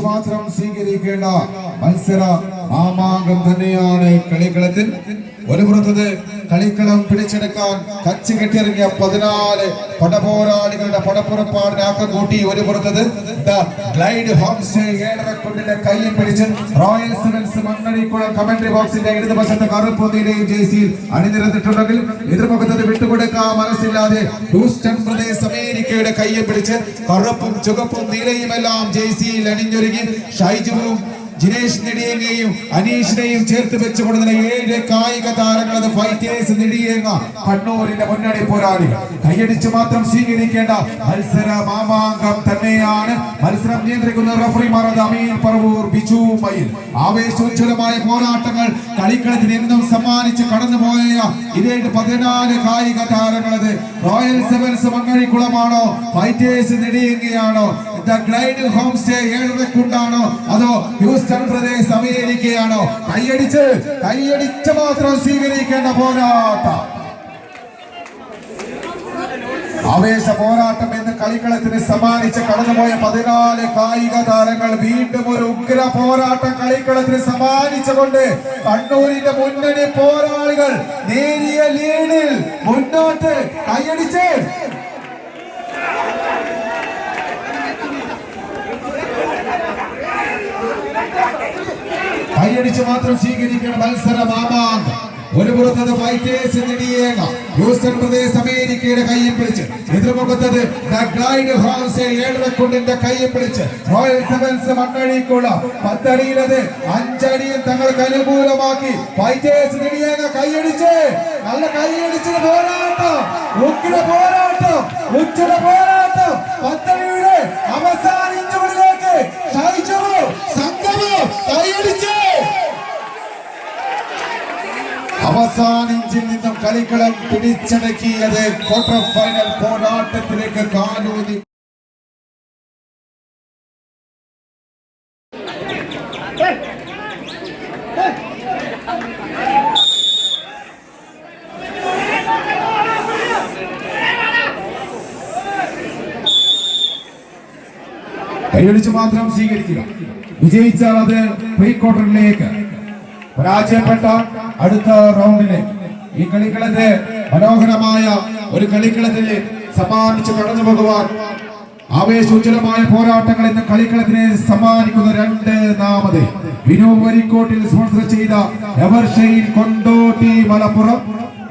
മാത്രം സ്വീകരിക്കേണ്ട മത്സര മാമാങ്കം തന്നെയാണ് കളിക്കളത്തിൽ. ഒരു പുറത്തത് കളിക്കളം പിടിച്ചെടുക്കാൻ കച്ച് കെട്ടിയിറങ്ങിയ പതിനാല് പടപോരാളികളുടെ പടപ്പുറപ്പാടിനാക്കം കൂട്ടി ഒരു പുറത്തത് ഗ്ലൈഡ് റോയൽ കമന്ററി നീലയും മനസ്സില്ലാതെ പ്രദേശ് അമേരിക്കയുടെ ചുവപ്പും നീലയുമെല്ലാം ജേസിയിൽ അണിഞ്ഞൊരുങ്ങി ഷൈജുവും ജിനേഷ് നെടിയേങ്ങയും അനീഷിനെയും ചേർത്ത് വെച്ചുകൊണ്ടുന്ന ഏഴ് കായിക താരങ്ങൾ അത് ഫൈറ്റേഴ്സ് നെടിയേങ്ങ. കണ്ണൂരിന്റെ മുന്നണി പോരാളി. കൈയടിച്ച് മാത്രം സ്വീകരിക്കേണ്ട മത്സര മാമാങ്കം തന്നെയാണ്. മത്സരം നിയന്ത്രിക്കുന്ന റഫറിമാർ അത് അമീൻ പറവൂർ ബിജു മയിൽ. ആവേശോജ്വലമായ പോരാട്ടങ്ങൾ കളിക്കളത്തിന് എന്നും സമ്മാനിച്ച് കടന്നുപോയ ഇതേഴ് പതിനാല് കായിക താരങ്ങളത് റോയൽ സെവൻസ് മങ്ങഴിക്കുളമാണോ? ഫൈറ്റേഴ്സ് നെടിയേങ്ങയാണോ? ദ ഗ്ലൈഡ് ഹോം സ്റ്റേ ഏഴരക്കുണ്ടാണോ? അതോ ഹ്യൂസ്റ്റൺ പ്രദേശ് അമേരിക്കയാണോ കൈയടിച്ച് കൈയടിച്ച് മാത്രം സ്വീകരിക്കേണ്ട പോരാട്ടം. ആവേശ പോരാട്ടം എന്ന് കളിക്കളത്തിന് സമ്മാനിച്ച് കടന്നുപോയ പതിനാല് കായിക താരങ്ങൾ വീണ്ടും ഒരു ഉഗ്ര പോരാട്ടം കളിക്കളത്തിന് സമ്മാനിച്ചുകൊണ്ട് കണ്ണൂരിന്റെ മുന്നണി പോരാളികൾ നേരിയ ലീഡിൽ മുന്നോട്ട് കൈയടിച്ച് കൈയടിച്ച് മാത്രം സ്വീകരിക്കണം മത്സര മാമാങ്കം ഒരു പുറത്തത് ഫൈറ്റേഴ്സ് നെടിയേക ഹ്യൂസ്റ്റൺ പ്രദേശ് അമേരിക്കയുടെ കയ്യിൽ പിടിച്ച്. എതിർമുഖത്തത് ഏഴരക്കൊണ്ടിന്റെ കയ്യിൽ പിടിച്ച്. റോയൽ സെവൻസ് മണ്ണഴിക്കുള്ള പത്തടിയിലത് അഞ്ചടിയിൽ തങ്ങൾക്ക് അനുകൂലമാക്കി. ഫൈറ്റേഴ്സ് നെടിയേക കൈയടിച്ച്. നല്ല കൈയടിച്ച് പോരാട്ടം. ഉഗ്ര പോരാട്ടം. ഉച്ചര പോരാട്ടം. അവസാന നിന്നും കളിക്കളം പിടിച്ചടക്കിയത് ക്വാർട്ടർ ഫൈനൽ പോരാട്ടത്തിലേക്ക് കാലൂതി കൈയടിച്ച് മാത്രം സ്വീകരിക്കുക. വിജയിച്ചാൽ അത് പ്രീ ക്വാർട്ടറിലേക്ക് പരാജയപ്പെട്ട അടുത്ത റൗണ്ടിലെ ഈ കളിക്കളത്തെ മനോഹരമായ ഒരു കളിക്കളത്തിൽ സമ്മാനിച്ച് കടന്നു പോകുവാൻ ആവേശോജ്വലമായ പോരാട്ടങ്ങൾ എന്ന കളിക്കളത്തിനെ സമ്മാനിക്കുന്ന രണ്ട് നാമത്. വിനു വരിക്കോട്ടിൽ സ്പോൺസർ ചെയ്ത എവർഷയിൽ കൊണ്ടോട്ടി മലപ്പുറം.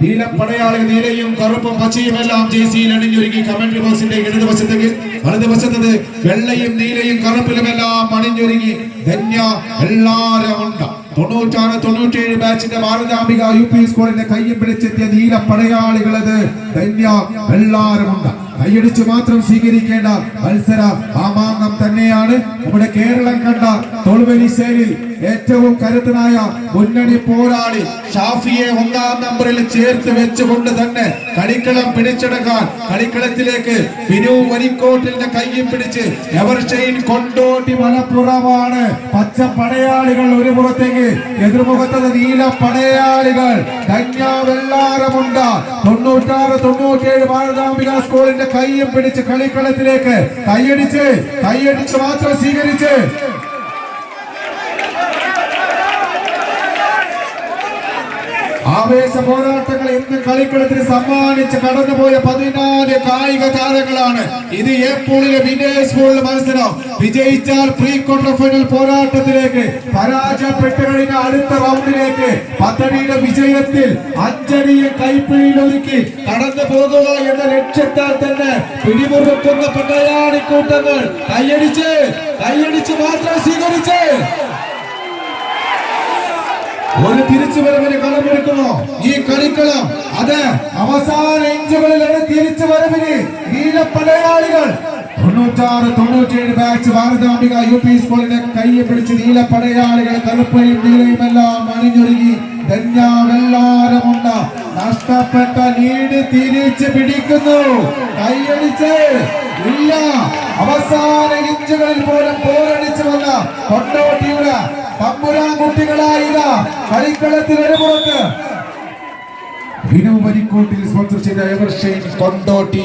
നീല പടയാളികൾ നീലയും കറുപ്പും പച്ചയും എല്ലാം ജേസിയിൽ അണിഞ്ഞൊരുങ്ങി കമന്ററി ബോക്സിന്റെ ഇടതുവശത്തേക്ക്. വലതുവശത്തത് വെള്ളയും നീലയും കറുപ്പിലും എല്ലാം അണിഞ്ഞൊരുങ്ങി ധന്യ എല്ലാരമുണ്ട് തൊണ്ണൂറ്റാറ് തൊണ്ണൂറ്റേഴ് ബാച്ചിന്റെ ഭാരതാംബിക യു പി സ്കൂളിന്റെ കയ്യിൽ പിടിച്ചെത്തിയ നീല പടയാളികളത് ധന്യ എല്ലാരമുണ്ട് കൈയടിച്ച് മാത്രം സ്വീകരിക്കേണ്ട മത്സര മാമാങ്കം തന്നെയാണ് നമ്മുടെ കേരളം കണ്ട തൊളുവലിശേരിൽ ഏറ്റവും കരുത്തനായ മുന്നണി പോരാളി ഷാഫിയെ ഒന്നാം നമ്പറിൽ ചേർത്ത് വെച്ചുകൊണ്ട് തന്നെ കളിക്കളം പിടിച്ചെടുക്കാൻ കളിക്കളത്തിലേക്ക് വിനു വരിക്കോട്ടിന്റെ കൈയും പിടിച്ച് എവർഷൈൻ കൊണ്ടോട്ടി മലപ്പുറമാണ്. പച്ച പടയാളികൾ ഒരു പുറത്തേക്ക്. എതിർമുഖത്തത് നീല പടയാളികൾ. കന്യാവെല്ലാരമുണ്ട് തൊണ്ണൂറ്റാറ് തൊണ്ണൂറ്റേഴ് ഭാരതാംബിക സ്കൂളിന്റെ കയ്യും പിടിച്ച് കളിക്കളത്തിലേക്ക് കൈയടിച്ച് കൈയടിച്ച് മാത്രം സ്വീകരിച്ച് ആവേശ പോരാട്ടങ്ങൾ ഇന്ന് കളിക്കളത്തിന് സമ്മാനിച്ച് കടന്നുപോയ പതിനാല് കായിക താരങ്ങളാണ്. ഇത് ഏപ്രിലിലെ വിനേഷ് സ്കൂളിലെ മത്സരം. വിജയിച്ചാൽ പ്രീ ക്വാർട്ടർ ഫൈനൽ പോരാട്ടത്തിലേക്ക് പരാജയപ്പെട്ട് കഴിഞ്ഞ അടുത്ത റൗണ്ടിലേക്ക് പദ്ധതിയുടെ വിജയത്തിൽ അഞ്ചടിയെ കൈപ്പിടിയിൽ ഒതുക്കി കടന്നു പോകുക എന്ന ലക്ഷ്യത്താൽ തന്നെ പിടിമുറുക്കുന്ന പടയാളിക്കൂട്ടങ്ങൾ. കൈയടിച്ച് കൈയടിച്ച് മാത്രം സ്വീകരിച്ച്. ഒരു തിരിച്ചുവരവിന് കളമെടുക്കുമോ ഈ കളിക്കളം അത് അവസാന ഇഞ്ചുകളിലാണ് തിരിച്ചുവരവിന് നീലപ്പടയാളികൾ. തൊണ്ണൂറ്റാറ് തൊണ്ണൂറ്റിയേഴ് ബാച്ച് ഭാരതാംബിക യു പി സ്കൂളിനെ കയ്യെ പിടിച്ച് നീലപ്പടയാളികൾ കറുപ്പയും നീലയും എല്ലാം അണിഞ്ഞൊരുങ്ങി നഷ്ടപ്പെട്ട നീട് തിരിച്ച് പിടിക്കുന്നു. കൈയടിച്ച് ഇല്ല. അവസാന ഇഞ്ചുകളിൽ പോലും പോരടിച്ചു വന്ന കൊണ്ടോട്ടിയുടെ തമ്പുരാൻ കുട്ടികളായില്ല കളിക്കളത്തിൽ ഒരു പുറത്ത്. വിനു വരിക്കോട്ടിൽ സ്പോൺസർ ചെയ്ത എവർഷൈൻ കൊണ്ടോട്ടി